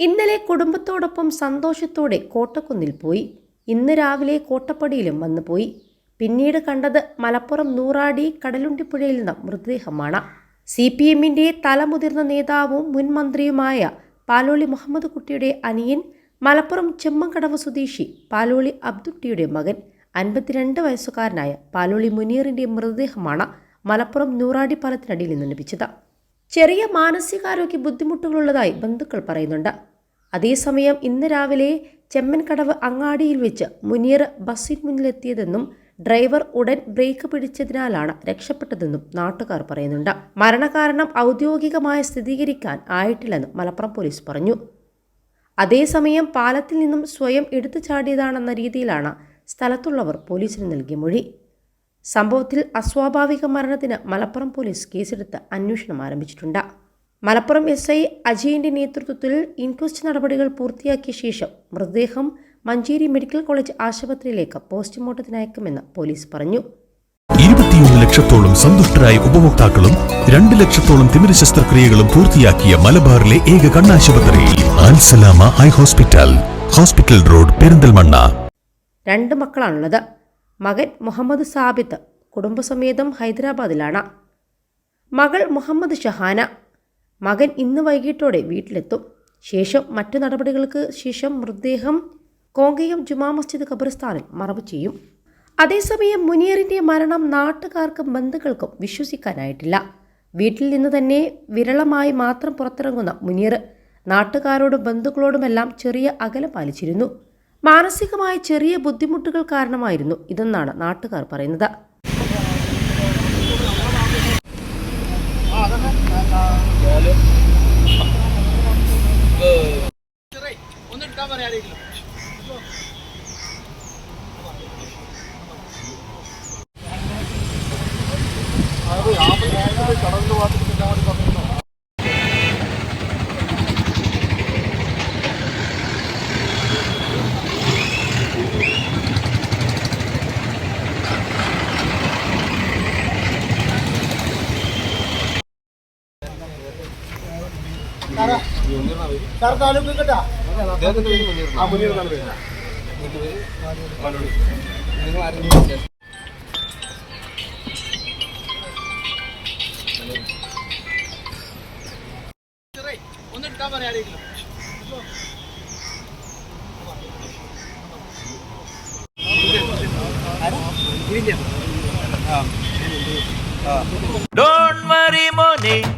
ഇന്നലെ കുടുംബത്തോടൊപ്പം സന്തോഷത്തോടെ കോട്ടക്കുന്നിൽ പോയി. ഇന്ന് രാവിലെ കോട്ടപ്പടിയിലും വന്നു പോയി. പിന്നീട് കണ്ടത് മലപ്പുറം നൂറാടി കടലുണ്ടിപ്പുഴയിൽ നിന്ന മൃതദേഹമാണ്. സി പി എമ്മിന്റെ തലമുതിർന്ന നേതാവും മുൻ മന്ത്രിയുമായ പാലോളി മുഹമ്മദ് കുട്ടിയുടെ അനിയൻ മലപ്പുറം ചെമ്മങ്കടവ് സ്വദേശി പാലോളി അബ്ദുട്ടിയുടെ മകൻ അൻപത്തിരണ്ട് വയസ്സുകാരനായ പാലോളി മുനീറിന്റെ മൃതദേഹമാണ് മലപ്പുറം നൂറാടി പാലത്തിനടിയിൽ നിന്ന് ലഭിച്ചത്. ചെറിയ മാനസികാരോഗ്യ ബുദ്ധിമുട്ടുകളുള്ളതായി ബന്ധുക്കൾ പറയുന്നുണ്ട്. അതേസമയം ഇന്ന് രാവിലെ ചെമ്മൻകടവ് അങ്ങാടിയിൽ വെച്ച് മുനീർ ബസ്സിന് മുന്നിലെത്തിയതെന്നും ഡ്രൈവർ ഉടൻ ബ്രേക്ക് പിടിച്ചതിനാലാണ് രക്ഷപ്പെട്ടതെന്നും നാട്ടുകാർ പറയുന്നുണ്ട്. മരണകാരണം ഔദ്യോഗികമായി സ്ഥിരീകരിക്കാൻ ആയിട്ടില്ലെന്നും മലപ്പുറം പോലീസ് പറഞ്ഞു. അതേസമയം പാലത്തിൽ നിന്നും സ്വയം എടുത്തു ചാടിയതാണെന്ന രീതിയിലാണ് സ്ഥലത്തുള്ളവർ പോലീസിന് നൽകിയ മൊഴി. സംഭവത്തിൽ അസ്വാഭാവിക മരണത്തിന് മലപ്പുറം പോലീസ് കേസെടുത്ത് അന്വേഷണം ആരംഭിച്ചിട്ടുണ്ട്. മലപ്പുറം എസ് ഐ അജയന്റെ നേതൃത്വത്തിൽ ഇൻക്വസ്റ്റ് നടപടികൾ പൂർത്തിയാക്കിയ ശേഷം മൃതദേഹം മഞ്ചേരി മെഡിക്കൽ കോളേജ് ആശുപത്രിയിലേക്ക് പോസ്റ്റ്മോർട്ടത്തിന് അയക്കുമെന്ന് പോലീസ് പറഞ്ഞു. ഇരുപത്തിയൊന്ന് ലക്ഷത്തോളം സന്തുഷ്ടരായ ഉപഭോക്താക്കളും രണ്ട് ലക്ഷത്തോളം തിമിര ശസ്ത്രക്രിയകളും പൂർത്തിയാക്കിയ മലബാറിലെ ഏക കണ്ണാശുപത്രി Al Salama eye hospital hospital road Perinthalmanna. രണ്ട് മക്കളാണുള്ളത്. മകൻ മുഹമ്മദ് സാബിത്ത് കുടുംബസമേതം ഹൈദരാബാദിലാണ്. മകൾ മുഹമ്മദ് ഷഹാന മകൻ ഇന്ന് വൈകിട്ടോടെ വീട്ടിലെത്തും. ശേഷം മറ്റു നടപടികൾക്ക് ശേഷം മൃതദേഹം കോങ്കയം ജുമാ മസ്ജിദ് ഖബർസ്ഥാനിൽ മറവ് ചെയ്യും. അതേസമയം മുനീറിന്റെ മരണം നാട്ടുകാർക്കും ബന്ധുക്കൾക്കും വിശ്വസിക്കാനായിട്ടില്ല. വീട്ടിൽ നിന്ന് തന്നെ വിരളമായി മാത്രം പുറത്തിറങ്ങുന്ന മുനീർ നാട്ടുകാരോടും ബന്ധുക്കളോടുമെല്ലാം ചെറിയ അകലം പാലിച്ചിരുന്നു. മാനസികമായ ചെറിയ ബുദ്ധിമുട്ടുകൾ കാരണമായിരുന്നു ഇതെന്നാണ് നാട്ടുകാർ പറയുന്നത്. സാർ താലൂക്ക് കേട്ടാ? ആ മുന്നീർ എന്നാണ് പേര് ഡോണ്ട്